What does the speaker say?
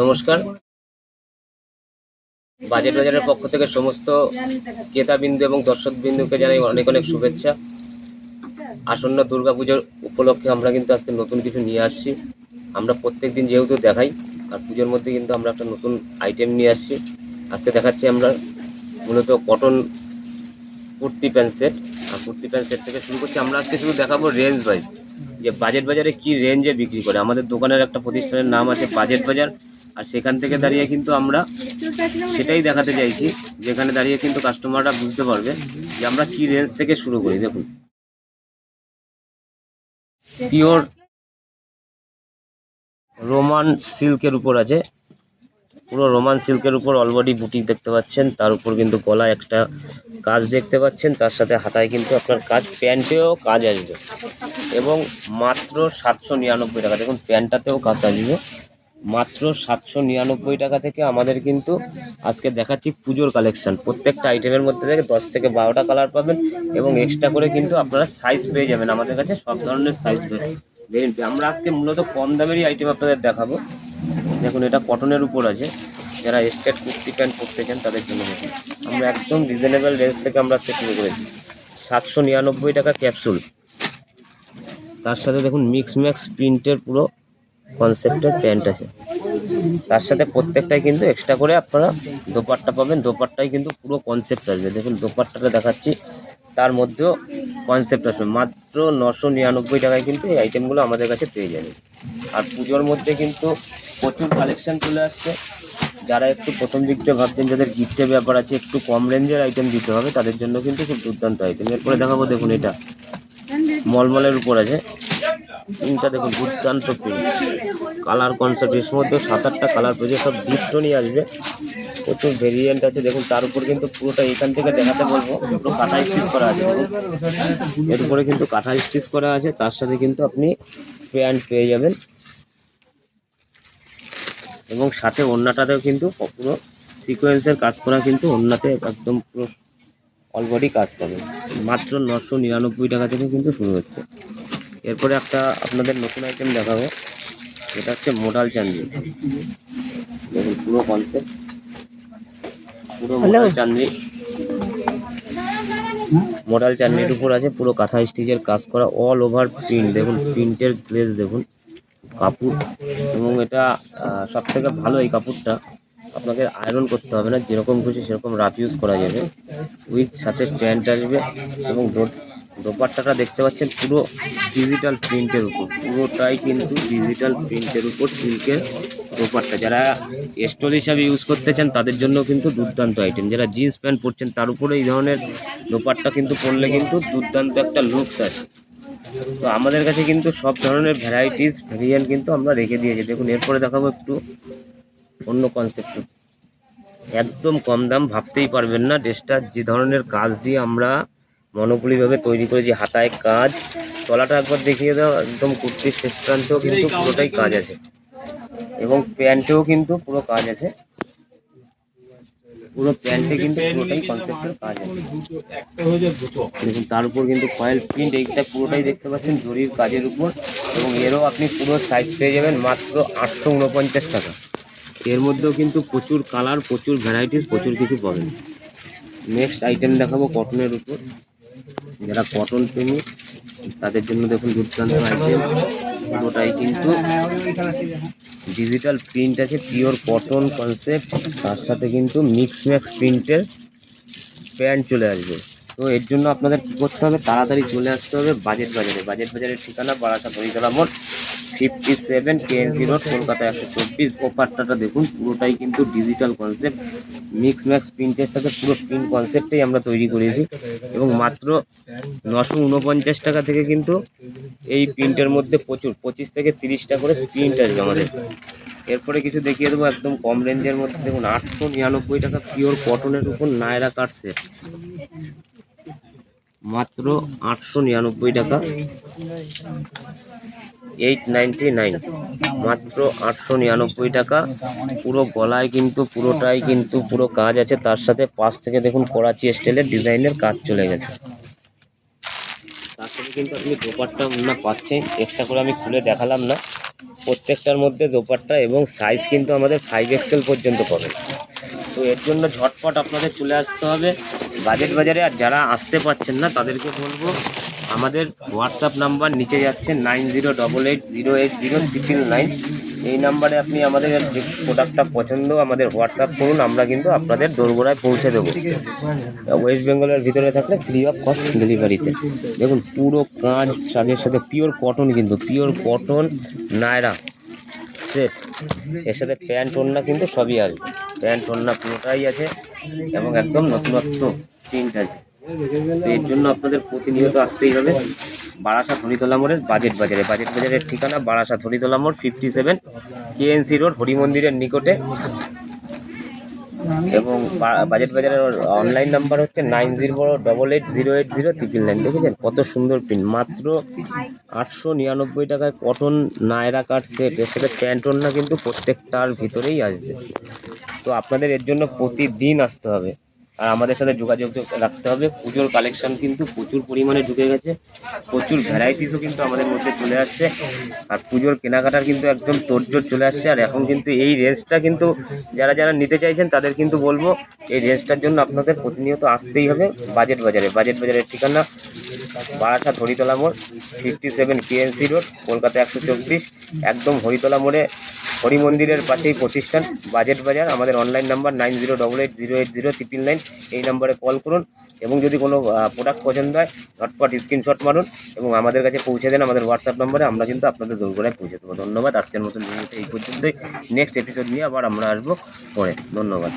নমস্কার। বাজেট বাজারের পক্ষ থেকে সমস্ত ক্রেতাবিন্দু এবং দর্শকবিন্দুকে জানাই অনেক অনেক শুভেচ্ছা। আসন্ন দুর্গাপুজোর উপলক্ষে আমরা কিন্তু আজকে নতুন কিছু নিয়ে আসছি। আমরা প্রত্যেক দিন যেহেতু দেখাই, আর পুজোর মধ্যে কিন্তু আমরা একটা নতুন আইটেম নিয়ে আসছি। আজকে দেখাচ্ছি আমরা মূলত কটন কুর্তি প্যান্ট সেট আর কুর্তি প্যান্ট সেট থেকে শুরু করছি, আমরা আজকে শুধু দেখাবো রেঞ্জ ওয়াইজ যে বাজেট বাজারে কি রেঞ্জে বিক্রি করে। আমাদের দোকানের একটা প্রতিষ্ঠানের নাম আছে বাজেট বাজার। আর সেখান থেকে দাঁড়িয়ে কিন্তু আমরা সেটাই দেখাতে চাইছি, যেখানে দাঁড়িয়ে কিন্তু কাস্টমাররা বুঝতে পারবে যে আমরা কি রেঞ্জ থেকে শুরু করি, দেখুন। পিওর রোমান সিল্কের উপর আছে। পুরো রোমান সিল্কের উপর অলরেডি বুটিক দেখতে পাচ্ছেন। তার উপর কিন্তু গলায় একটা কাজ দেখতে পাচ্ছেন। তার সাথে হাতায় কিন্তু আপনার কাজ, প্যান্টেও কাজ আসবে। এবং মাত্র সাতশো নিরানব্বই টাকা। দেখুন, প্যান্টটাতেও কাজ আসবে। মাত্র সাতশো নিরানব্বই টাকা থেকে আমাদের কিন্তু আজকে দেখাচ্ছি পুজোর কালেকশন প্রত্যেকটা আইটেমের মধ্যে থেকে দশ থেকে বারোটা কালার পাবেন এবং এক্সট্রা করে কিন্তু আপনারা সাইজ পেয়ে যাবেন। আমাদের কাছে সব ধরনের সাইজ পেয়ে আমরা আজকে মূলত কম দামেরই আইটেম আপনাদের দেখাবো। দেখুন, এটা কটনের উপর আছে। যারা স্টেট কুর্তি প্যান্ট পরতে চান, তাদের জন্য আমরা একদম রিজনেবল রেঞ্জ থেকে আমরা আজকে শুরু করেছি। সাতশো নিরানব্বই টাকা ক্যাপসুল তার সাথে দেখুন মিক্স ম্যাক্স প্রিন্টের পুরো কনসেপ্টের প্যান্ট আছে। তার সাথে প্রত্যেকটাই কিন্তু এক্সট্রা করে আপনারা দোপাট্টা পাবেন। দোপাট্টাই কিন্তু পুরো কনসেপ্ট আসবে। দেখুন, দোপাট্টাটা দেখাচ্ছি। তার মধ্যেও কনসেপ্ট আসবে। মাত্র নশো নিরানব্বই টাকায় কিন্তু এই আইটেমগুলো আমাদের কাছে পেয়ে যাবে আর পুজোর মধ্যে কিন্তু প্রচুর কালেকশন চলে আসছে। যারা একটু প্রথম দিক থেকে ভাবছেন যাদের গিফটের ব্যাপার আছে, একটু কম রেঞ্জের আইটেম দিতে হবে, তাদের জন্য কিন্তু খুব দুর্দান্ত আইটেম এরপরে দেখাবো, দেখুন এটা। মলমলের উপর আছে। প্রিন্টটা দেখুন, দুর্দান্ত প্রিন্ট কালার কনসেপ্ট এর মধ্যে সাত আটটা কালার পেয়েছে, সব ডিপ নিয়ে আসবে। প্রচুর ভেরিয়েন্ট আছে, দেখুন, তার উপর কিন্তু পুরোটা এখান থেকে দেখাতে বলব। পুরো কাঁথা স্টিচ করা আছে এর উপরে কিন্তু কাঁথা স্টিচ করা আছে, তার সাথে কিন্তু আপনি প্যান্ট পেয়ে যাবেন। এবং সাথে ওড়নাটাতেও কিন্তু পুরো সিকোয়েন্সের কাজ করা কিন্তু ওড়নাতে একদম পুরো অলবডি কাজ পাবে। মাত্র নশো নিরানব্বই টাকা থেকে কিন্তু শুরু হচ্ছে। এরপরে একটা আপনাদের নতুন আইটেম দেখাবো। এটা হচ্ছে মোডাল চান্দি দেখুন পুরো কনসেপ্ট পুরো মোডাল চান্দি মোডাল চান্দির উপর আছে পুরো কাঁথা স্টিচের কাজ করা অল ওভার প্রিন্ট দেখুন প্রিন্টের গ্লেজ দেখুন কাপড়। এবং এটা সব থেকে ভালো এই কাপড়টা। আপনাকে আয়রন করতে হবে না যেরকম খুশি সেরকম রাফ ইউজ করা যাবে। উইথ সাথে প্যান্ট আসবে এবং দো- দোপাট্টাটা দেখতে পাচ্ছেন, পুরো ডিজিটাল প্রিন্টের উপর। পুরোটাই কিন্তু ডিজিটাল প্রিন্টের উপর সিল্কের দোপাট্টা যারা স্টোল হিসাবে ইউজ করতে চান, তাদের জন্য কিন্তু দুর্দান্ত আইটেম যারা জিন্স প্যান্ট পরছেন, তার উপরে এই ধরনের দোপাট্টা কিন্তু পরলে কিন্তু দুর্দান্ত একটা লুকস আছে তো আমাদের কাছে কিন্তু সব ধরনের ভ্যারাইটিস ভেরিয়েন্ট কিন্তু আমরা রেখে দিয়েছি। দেখুন, এরপরে দেখাবো একটু অন্য কনসেপ্ট একদম কম দাম, ভাবতেই পারবেন না। ড্রেসটা যে ধরনের কাজ দিয়ে আমরা মনোপুলিভাবে তৈরি করেছি হাতায় কাজ, তলাটা একবার দেখিয়ে দাও, একদম কুর্তির শেষ প্রান্তেও কিন্তু পুরোটাই কাজ আছে। এবং প্যান্টেও কিন্তু পুরো কাজ আছে। পুরো প্যান্টে কিন্তু পুরোটাই কনসেপ্টের কাজ আছে। দেখুন, তার উপর কিন্তু ফয়েল প্রিন্ট এইটা পুরোটাই দেখতে পাচ্ছেন জরির কাজের উপর। এবং এরও আপনি পুরো সাইজ পেয়ে যাবেন মাত্র আটশো উনপঞ্চাশ টাকা। এর মধ্যেও কিন্তু প্রচুর কালার প্রচুর ভ্যারাইটিস প্রচুর কিছু পাবেন। নেক্সট আইটেম দেখাবো কটনের উপর। যারা কটন প্রেমী, তাদের জন্য দেখুন দুর্দান্ত আইটেম। পুরোটাই কিন্তু ডিজিটাল প্রিন্ট আছে পিওর কটন কনসেপ্ট তার সাথে কিন্তু মিক্স ম্যাক্স প্রিন্টের প্যান্ট চলে আসবে। তো এর জন্য আপনাদের কী করতে হবে? তাড়াতাড়ি চলে আসতে হবে বাজেট বাজারে। বাজেট বাজারের ঠিকানা Barasat Haritala fifty seven KNC road Kolkata একশো চব্বিশ, ওপারটাটা দেখুন, পুরোটাই কিন্তু ডিজিটাল কনসেপ্ট মিক্স ম্যাক্স প্রিন্টের পুরো প্রিন্ট কনসেপ্টেই আমরা তৈরি করেছি। এবং মাত্র নশো উনপঞ্চাশ টাকা থেকে কিন্তু এই প্রিন্টের মধ্যে প্রচুর, পঁচিশ থেকে তিরিশটা করে প্রিন্ট আসবে আমাদের। এরপরে কিছু দেখিয়ে দেবো, একদম কম রেঞ্জের মধ্যে। দেখুন, আটশো নিরানব্বই টাকা পিওর কটনের উপর নায়রা কাট সেট মাত্র আটশো নিরানব্বই টাকা। এইট নাইনটি নাইন মাত্র আটশো নিরানব্বই টাকা পুরো গলায় কিন্তু পুরোটাই কিন্তু পুরো কাজ আছে তার সাথে পাশ থেকে দেখুন করাচি স্টাইলের ডিজাইনের কাজ চলে গেছে তার সাথে কিন্তু আপনি দোপাট্টা না পাচ্ছেন এক্সট্রা করে আমি খুলে দেখালাম না প্রত্যেকটার মধ্যে দোপাট্টা এবং সাইজ কিন্তু আমাদের ফাইভ এক্সেল পর্যন্ত পাবেন তো এর জন্য ঝটপট আপনাদের চলে আসতে হবে বাজেট বাজারে আর যারা আসতে পারছেন না তাদেরকে বলব আমাদের হোয়াটসঅ্যাপ নাম্বার নিচে যাচ্ছে nine zero double eight zero eight zero triple nine এই নাম্বারে আপনি আমাদের যে প্রোডাক্টটা পছন্দ, আমাদের হোয়াটসঅ্যাপ করুন, আমরা কিন্তু আপনাদের দোরগোড়ায় পৌঁছে দেবো। ওয়েস্ট বেঙ্গলের ভিতরে থাকলে ফ্রি অফ কস্ট ডেলিভারিতে দেখুন, পুরো কাঁচ, শাকের সাথে পিওর কটন কিন্তু পিওর কটন নায়রা সেট এর সাথে প্যান্ট ওড়না কিন্তু সবই আসবে প্যান্ট ওড়না পুরোটাই আছে এবং একদম নতুনত্ব প্রিন্ট আছে। এর জন্য আপনাদের প্রতিনিয়ত আসতেই হবে। বারাসাত হরিতলা মোড়ের বাজেট বাজারে। বাজেট বাজারের ঠিকানা বারাসাত হরিতলা মোড় fifty seven KNC road Hari মন্দিরের নিকটে। এবং বাজেট বাজারের অনলাইন নাম্বার হচ্ছে nine zero double eight zero eight zero triple nine দেখেছেন? কত সুন্দর প্রিন্ট মাত্র আটশো নিরানব্বই টাকায় কটন নায়রা কাট সেট এর সাথে প্যান্ট ওড়না কিন্তু প্রত্যেকটার ভিতরেই আসবে। তো আপনাদের এর জন্য প্রতিদিন আসতে হবে। আমাদের সাথে যোগাযোগ রাখতে হবে। পুজোর কালেকশন কিন্তু প্রচুর পরিমাণে ঢুকে গেছে। প্রচুর ভ্যারাইটিসও কিন্তু আমাদের মধ্যে চলে আসছে। আর পুজোর কেনাকাটার কিন্তু একদম তোড়জোড় চলে আসছে। আর এখন কিন্তু এই রেঞ্জটা কিন্তু যারা যারা নিতে চাইছেন, তাদের কিন্তু বলব, এই রেঞ্জটার জন্য আপনাদের প্রতিনিয়ত আসতেই হবে বাজেট বাজারে। বাজেট বাজারের ঠিকানা বারাসাত হরিতলা মোড় fifty seven KNC road Kolkata একশো চব্বিশ, একদম হরিতলা মোড়ে হরি মন্দিরের পাশেই প্রতিষ্ঠান, বাজেট বাজার। আমাদের online number nine zero double eight zero eight zero triple nine এই নাম্বারে কল করুন এবং যদি কোনো প্রোডাক্ট পছন্দ হয় ঝটপট স্ক্রিনশট মারুন এবং আমাদের কাছে পৌঁছে দেন আমাদের হোয়াটসঅ্যাপ নাম্বারে আমরা কিন্তু আপনাদের দোরগোড়ায় পৌঁছে দেবো। ধন্যবাদ। আজকের মতন এই পর্যন্তই। নেক্সট এপিসোড নিয়ে আবার আমরা আসব পরে। ধন্যবাদ।